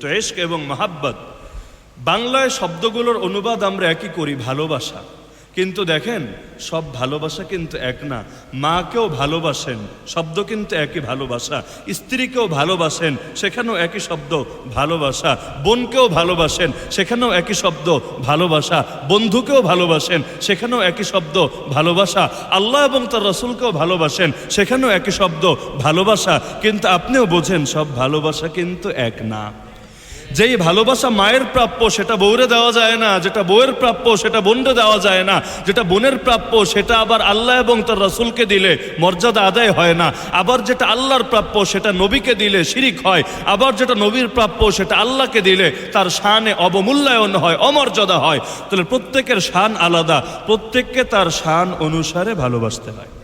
তো এবং মাহাব্বত। বাংলায় শব্দগুলোর অনুবাদ আমরা একই করি, ভালোবাসা। কিন্তু দেখেন, সব ভালোবাসা কিন্তু এক না। মাকেও ভালোবাসেন, শব্দ কিন্তু একই ভালোবাসা। স্ত্রীকেও ভালোবাসেন, সেখানেও একই শব্দ, ভালোবাসা। বোনকেও ভালোবাসেন, সেখানেও একই শব্দ, ভালোবাসা। বন্ধুকেও ভালোবাসেন, সেখানেও একই শব্দ, ভালোবাসা। আল্লাহ এবং তার রসুলকেও ভালোবাসেন, সেখানেও একই শব্দ, ভালোবাসা। কিন্তু আপনিও বোঝেন, সব ভালোবাসা কিন্তু এক না। যেই ভালোবাসা মায়ের প্রাপ্য, সেটা বউরে দেওয়া যায় না, যেটা বউয়ের প্রাপ্য, সেটা বোনরে দেওয়া যায় না, যেটা বোনের প্রাপ্য, সেটা আবার আল্লাহ এবং তার রসুলকে দিলে মর্যাদা আদায় হয় না। আবার যেটা আল্লাহর প্রাপ্য, সেটা নবীকে দিলে শিরিক হয়। আবার যেটা নবীর প্রাপ্য, সেটা আল্লাহকে দিলে তার শানে অবমূল্যায়ন হয়, অমর্যাদা হয়। তাহলে প্রত্যেকের শান আলাদা, প্রত্যেককে তার শান অনুসারে ভালোবাসতে হয়।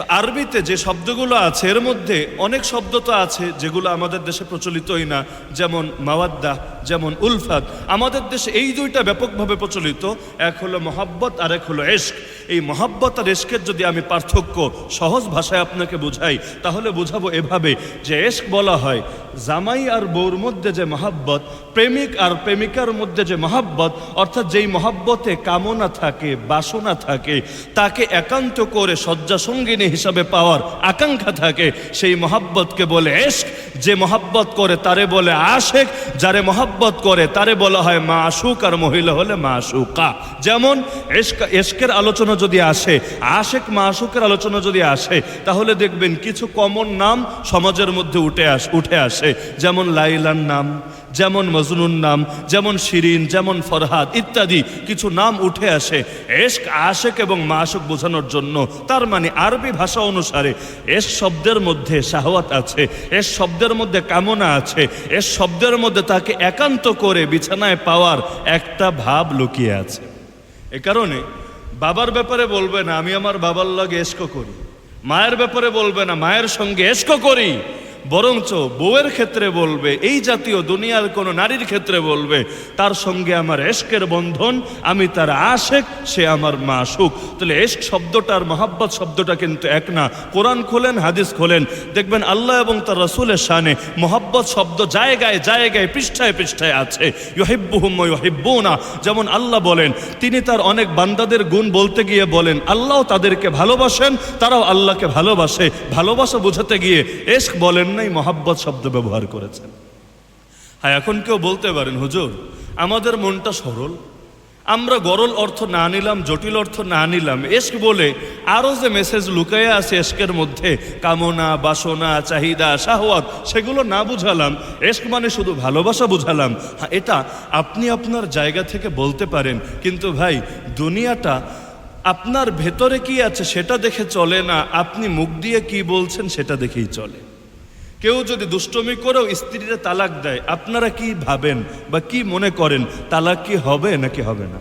তো আরবিতে যে শব্দগুলো আছে, এর মধ্যে অনেক শব্দ তো আছে যেগুলো আমাদের দেশে প্রচলিতই না, যেমন মাওয়াদ্দা। যেমন উলফাত। আমাদের দেশে এই দুইটা ব্যাপকভাবে প্রচলিত, এক হলো মহাব্বত আর এক হলো এশক। এই মহাব্বত আর এশকের যদি আমি পার্থক্য সহজ ভাষায় আপনাকে বুঝাই, তাহলে বুঝাবো এভাবে যে এশক বলা হয়, জামাই আর বউর মধ্যে যে মহাব্বত, প্রেমিক আর প্রেমিকার মধ্যে যে মহাব্বত, অর্থাৎ যেই মহাব্বতে কামনা থাকে, বাসনা থাকে, তাকে একান্ত করে শয্যা সঙ্গিনী হিসাবে পাওয়ার আকাঙ্ক্ষা থাকে, সেই মহাব্বতকে বলে এশক। যে মহাব্বত করে তারে বলে আশেক, যারে মহাব্বত করে, তারে বলা হয় মা আশুক আর মহিলা হলে মা আশুকা যেমন এশক, এশকের আলোচনা যদি আসে, আশেক মা আশুকের আলোচনা যদি আসে, তাহলে দেখবেন কিছু কমন নাম সমাজের মধ্যে উঠে আস, উঠে আসে। যেমন লাইলার নাম যেমন মজনুর নাম, যেমন শিরিন, যেমন ফরহাদ ইত্যাদি কিছু নাম উঠে আসে। এশক, আশেক এবং মাসুক বোঝানোর জন্য। তার মানে আরবি ভাষা অনুসারে এস শব্দের মধ্যে শাহওয়াত আছে এস শব্দের মধ্যে কামনা আছে এস শব্দের মধ্যে তাকে একান্ত করে বিছানায় পাওয়ার একটা ভাব লুকিয়ে আছে। এ কারণে বাবার ব্যাপারে বলবে না, আমি আমার বাবার লগে এসকো করি। মায়ের ব্যাপারে বলবে না, মায়ের সঙ্গে এসকো করি। বরঞ্চ বউয়ের ক্ষেত্রে বলবে, এই জাতীয় দুনিয়ার কোনো নারীর ক্ষেত্রে বলবে, তার সঙ্গে আমার এশকের বন্ধন, আমি তার আশেক, সে আমার মা সুখ তাহলে এশক শব্দটা আর মহাব্বত শব্দটা কিন্তু এক না। কোরআন খোলেন, হাদিস খোলেন। দেখবেন আল্লাহ এবং তার রসুলের শানে মহাব্বত শব্দ জায়গায় জায়গায়, পৃষ্ঠায় পৃষ্ঠায় আছে। ইহিব্বুহুম যেমন আল্লাহ বলেন, তিনি তার অনেক বান্দাদের গুণ বলতে গিয়ে বলেন, আল্লাহ তাদেরকে ভালোবাসেন, তারাও আল্লাহকে ভালোবাসে। ভালোবাসা বোঝাতে গিয়ে এশক বলেন নাই মহাব্বত শব্দ ব্যবহার করেছেন। হ্যাঁ এখন কেউ বলতে পারেন, হুজুর, আমাদের মনটা সরল। আমরা গরল অর্থ না নিলাম, জটিল অর্থ না নিলাম। এশক বলে, আরও যে মেসেজ লুকাইয়া আছে এশকের মধ্যে, কামনা, বাসনা, চাহিদা শাহওয়াত সেগুলো না বুঝালাম, এশক মানে শুধু ভালোবাসা বুঝালাম। হ্যাঁ এটা আপনি আপনার জায়গা থেকে বলতে পারেন, কিন্তু ভাই, দুনিয়াটা আপনার ভেতরে কি আছে সেটা দেখে চলে না, আপনি মুখ দিয়ে কি বলছেন সেটা দেখেই চলে। কেউ যদি দুষ্টমি করেও স্ত্রীরা তালাক দেয়, আপনারা কি ভাবেন বা কি মনে করেন, তালাক কি হবে নাকি হবে না?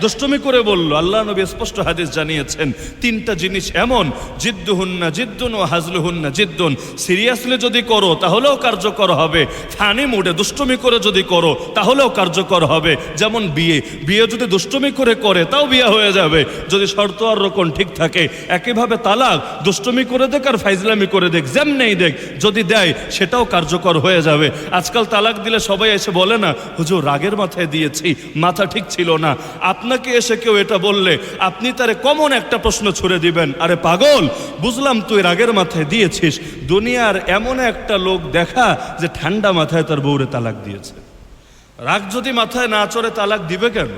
দুষ্টমি করে বলল, আল্লাহ নবী স্পষ্ট হাদিস জানিয়েছেন, তিনটা জিনিস এমন জিদ্দু হুন্না জিদ্দুন ও হাজলু হুন্না জিদ্দুন। সিরিয়াসলি যদি করো, তাহলেও কার্যকর হবে। ফানি মুডে দুষ্টমি করে যদি করো, তাহলেও কার্যকর হবে। যেমন বিয়ে বিয়ে যদি দুষ্টমি করে করে, তাও বিয়ে হয়ে যাবে। যদি শর্ত আর রকম ঠিক থাকে, একইভাবে তালাক, দুষ্টমি করে দেখ আর ফাইজলামি করে দেখ, যেমনেই দেখ, যদি দেয়, সেটাও কার্যকর হয়ে যাবে। আজকাল তালাক দিলে সবাই এসে বলে না, হুজুর, রাগের মাথায় দিয়েছি, মাথা ঠিক ছিল না। আপনাকে এসে কেউ এটা বললে, আপনি তারে কমন একটা প্রশ্ন ছুড়ে দিবেন। আরে পাগল, বুঝলাম তুই রাগের মাথায় দিয়েছিস, দুনিয়ার এমন একটা লোক দেখা যে ঠান্ডা মাথায় তার বউরে তালাক দিয়েছে। রাগ যদি মাথায় না চড়ে তালাক দিবে কেন?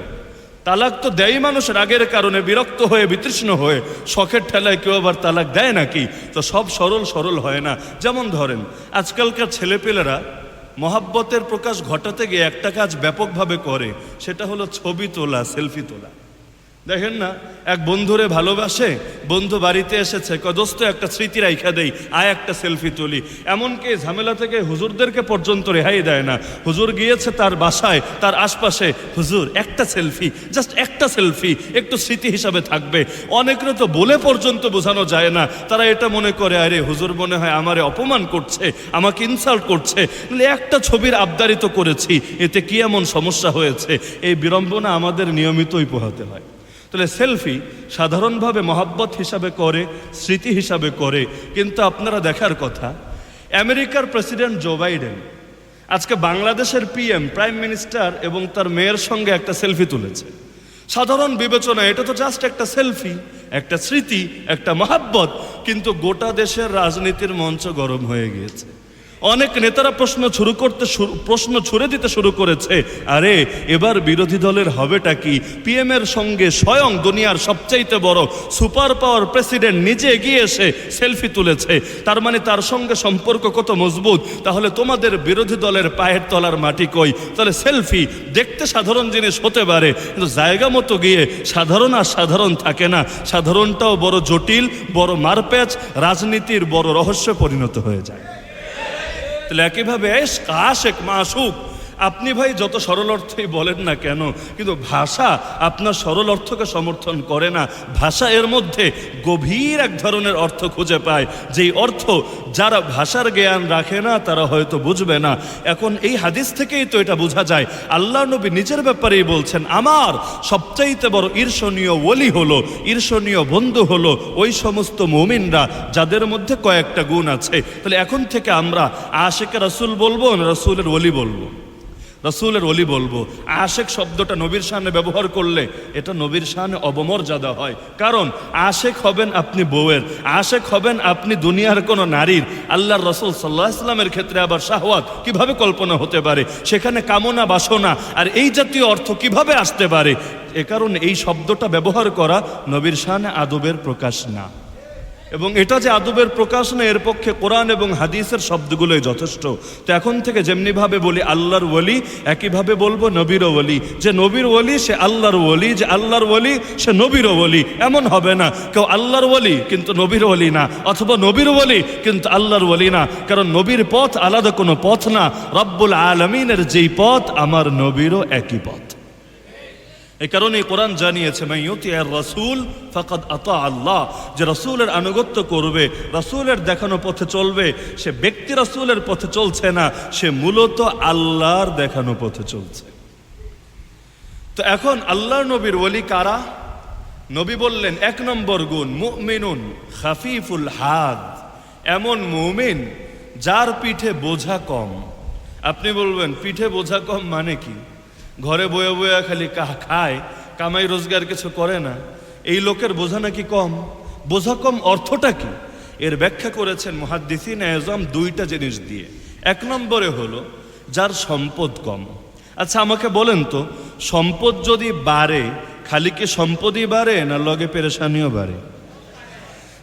তালাক তো দেয় মানুষ রাগের কারণে বিরক্ত হয়ে, বিতৃষ্ণ হয়ে, শখের ঠেলায় কেউ আবার তালাক দেয় নাকি? তো সব সরল সরল হয় না। যেমন ধরেন, আজকালকার ছেলেপেলেরা মহাব্বতের প্রকাশ ঘটাতে গিয়ে একটা কাজ ব্যাপকভাবে করে সেটা হলো ছবি তোলা সেলফি তোলা। দেখেন না, এক বন্ধুরে ভালোবাসে, বন্ধু বাড়িতে এসেছে, কদস্ত একটা স্মৃতি রাইখা দেই, আয় একটা সেলফি তুলি। এমনকি ঝামেলা থেকে হুজুরদেরকে পর্যন্ত রেহাই দেয় না। হুজুর গিয়েছে তার বাসায়, তার আশপাশে, হুজুর, একটা সেলফি, জাস্ট একটা সেলফি, একটু স্মৃতি হিসাবে থাকবে। অনেকের তো বলে পর্যন্ত বোঝানো যায় না। তারা এটা মনে করে, আরে, হুজুর মনে হয় আমারে অপমান করছে, আমাকে ইনসাল্ট করছে। একটা ছবির আবদারিত করেছি, এতে কি এমন সমস্যা হয়েছে? এই বিড়ম্বনা আমাদের নিয়মিতই পোহাতে হয়। তাহলে সেলফি সাধারণভাবে মহাব্বত হিসাবে করে, স্মৃতি হিসাবে করে। কিন্তু আপনারা দেখার কথা, আমেরিকার প্রেসিডেন্ট জো বাইডেন আজকে বাংলাদেশের পিএম, প্রাইম মিনিস্টার এবং তার মেয়ের সঙ্গে একটা সেলফি তুলেছে। সাধারণ বিবেচনা এটা তো জাস্ট একটা সেলফি একটা স্মৃতি, একটা মহাব্বত, কিন্তু গোটা দেশের রাজনীতির মঞ্চ গরম হয়ে গিয়েছে। অনেক নেতারা প্রশ্ন শুরু করতে প্রশ্ন ছুড়ে দিতে শুরু করেছে। আরে, এবার বিরোধী দলের হবেটা কি? পিএম এর সঙ্গে স্বয়ং দুনিয়ার সবচাইতে বড় সুপার পাওয়ার প্রেসিডেন্ট নিজে এগিয়ে এসে সেলফি তুলেছে। তার মানে তার সঙ্গে সম্পর্ক কত মজবুত? তাহলে তোমাদের বিরোধী দলের পায়ের তলার মাটি কই? তাহলে সেলফি দেখতে সাধারণ জিনিস হতে পারে, কিন্তু জায়গা মতো গিয়ে সাধারণ আর সাধারণ থাকে না। সাধারণটাও বড় জটিল, বড় মারপ্যাচ, রাজনীতির বড় রহস্য পরিণত হয়ে যায়। তাহলে একইভাবে আশেক মাসুক। আপনি ভাই যত সরল অর্থই বলেন না কেন, কিন্তু ভাষা আপনার সরল অর্থকে সমর্থন করে না। ভাষা এর মধ্যে গভীর এক ধরনের অর্থ খুঁজে পায়, যেই অর্থ যারা ভাষার জ্ঞান রাখে না, তারা হয়তো বুঝবে না। এখন এই হাদিস থেকেই তো এটা বোঝা যায়, আল্লাহ নবী নিজের ব্যাপারেই বলছেন, আমার সবচাইতে বড় ঈর্ষণীয় ওলি হলো, ঈর্ষণীয় বন্ধু হলো ওই সমস্ত মুমিনরা, যাদের মধ্যে কয়েকটা গুণ আছে। তাহলে এখন থেকে আমরা আশেকে রাসূল বলব না রাসূলের ওলি বলব? রাসূলের অলি বলব। আশেক শব্দটা নবীর সামনে ব্যবহার করলে এটা নবীর সামনে অবমর্যাদা হয়। কারণ, আশেক হবেন আপনি বউয়ের, আশেক হবেন আপনি দুনিয়ার কোনো নারীর। আল্লাহর রসুল সাল্লাহ ইসলামের ক্ষেত্রে আবার শাহওয়াত কীভাবে কল্পনা হতে পারে? সেখানে কামনা বাসনা আর এই জাতীয় অর্থ কীভাবে আসতে পারে? এ কারণে এই শব্দটা ব্যবহার করা নবীর শানে আদবের প্রকাশ না। এবং এটা যে আদবের প্রকাশ না এর পক্ষে কোরআন এবং হাদিসের শব্দগুলোই যথেষ্ট। তো এখন থেকে যেমনিভাবে বলি, আল্লাহর ওলি, একইভাবে বলব নবীর ওলি। যে নবীর ওলি, সে আল্লাহর ওলি, যে আল্লাহর ওলি, সে নবীর ওলি। এমন হবে না, কেউ আল্লাহর ওলি, কিন্তু নবীর ওলি না। অথবা নবীর ওলি, কিন্তু আল্লাহর ওলি না। কারণ নবীর পথ আলাদা কোনো পথ না। রব্বুল আলমিনের যেই পথ, আমার নবীরও একই পথ। এই কারণে কোরআন জানিয়েছে রাসূল ফাকাদ আতা আল্লাহ। যে রাসূলের আনুগত্য করবে, রাসূলের দেখানো পথে চলবে, সে ব্যক্তি রাসূলের পথে চলছে না, সে মূলত আল্লাহর দেখানো পথে চলছে। তো এখন আল্লাহর নবীর ওলি কারা? নবী বললেন, এক নম্বর গুণ মুমিনুন খাফিফুল হাদ। এমন মুমিন যার পিঠে বোঝা কম। আপনি বলবেন, পিঠে বোঝা কম মানে কি? ঘরে বয়ে বয়ে খালি খায়, কামাই রোজগার কিছু করে না। এই লোকের বোঝা নাকি কম? বোঝা কম অর্থটা কি? এর ব্যাখ্যা করেছেন মহাদ্দিসিন এজম দুইটা জিনিস দিয়ে। এক নম্বরে হলো, যার সম্পদ কম। আচ্ছা আমাকে বলেন তো, সম্পদ যদি বাড়ে, খালি কি সম্পদই বাড়ে না লগে পেরেশানিও বাড়ে?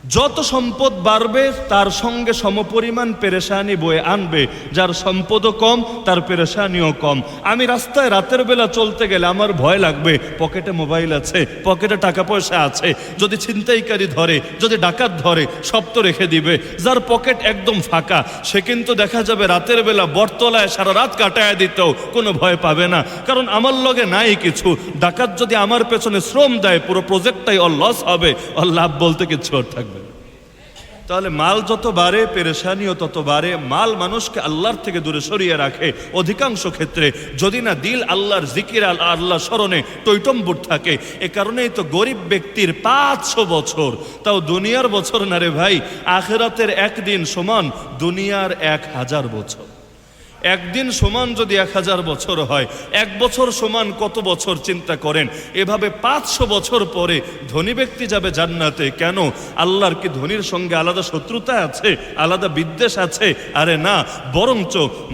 যত সম্পদ বাড়বে, তার সঙ্গে সমপরিমাণ পেরেশানি বয়ে আনবে। যার সম্পদও কম, তার পেরেশানিও কম। আমি রাস্তায় রাতের বেলা চলতে গেলে আমার ভয় লাগবে। পকেটে মোবাইল আছে, পকেটে টাকা পয়সা আছে। যদি ছিনতাইকারী ধরে, যদি ডাকাত ধরে, সব তো রেখে দিবে। যার পকেট একদম ফাঁকা, সে কিন্তু দেখা যাবে রাতের বেলা বটতলায় সারা রাত কাটায় দিতেও কোনো ভয় পাবে না। কারণ আমার লগে নাই কিছু। ডাকাত যদি আমার পেছনে শ্রম দেয়, পুরো প্রজেক্টটাই ওর লস হবে। ওর লাভ বলতে কিছু থাকবে। তাহলে মাল যত বাড়ে, পেরেশানিও তত বাড়ে। মাল মানুষকে আল্লাহর থেকে দূরে সরিয়ে রাখে অধিকাংশ ক্ষেত্রে। যদি না দিল আল্লাহর জিকির আল আল্লাহ স্মরণে টৈটম্বুর থাকে, এ কারণেই তো গরিব ব্যক্তির পাঁচশো বছর। তাও দুনিয়ার বছর না রে ভাই, আখেরাতের একদিন সমান দুনিয়ার এক হাজার বছর। একদিন সমান যদি এক হাজার বছর হয়, এক বছর সমান কত বছর চিন্তা করেন? এভাবে পাঁচশো বছর পরে ধনী ব্যক্তি যাবে জান্নাতে কেন? আল্লাহর কি ধনীর সঙ্গে আলাদা শত্রুতা আছে? আলাদা বিদ্বেষ আছে? আরে না, বরঞ্চ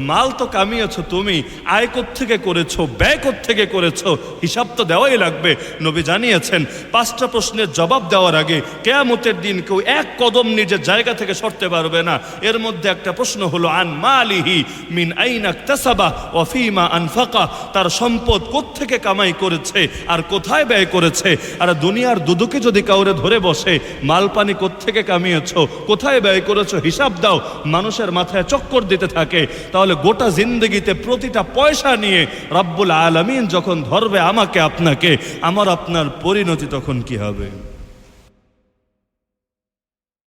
মাল তো কামিয়েছ তুমি, আয় থেকে করেছ, ব্যয় থেকে করেছ? হিসাব তো দেওয়াই লাগবে। নবী জানিয়েছেন, পাঁচটা প্রশ্নের জবাব দেওয়ার আগে কেয়ামতের দিন কেউ এক কদম নিজের জায়গা থেকে সরতে পারবে না। এর মধ্যে একটা প্রশ্ন হলো, আন মালিহি মিন আইনা তাসাবা ওয়াফিমা আনফাকা। তার সম্পদ কোত্থেকে কামাই করেছে আর কোথায় ব্যয় করেছে? আর দুনিয়ার দুদুকে যদি কাউরে ধরে বসে মাল পানি কোত্থেকে কামিয়েছো? কোথায় ব্যয় করেছ? হিসাব দাও। মানুষের মাথায় চক্কর দিতে থাকে। তাহলে গোটা জিন্দগিতে প্রতিটা পয়সা নিয়ে রব্বুল আলমিন যখন ধরবে আমাকে, আপনাকে, আমার আপনার পরিণতি তখন কি হবে?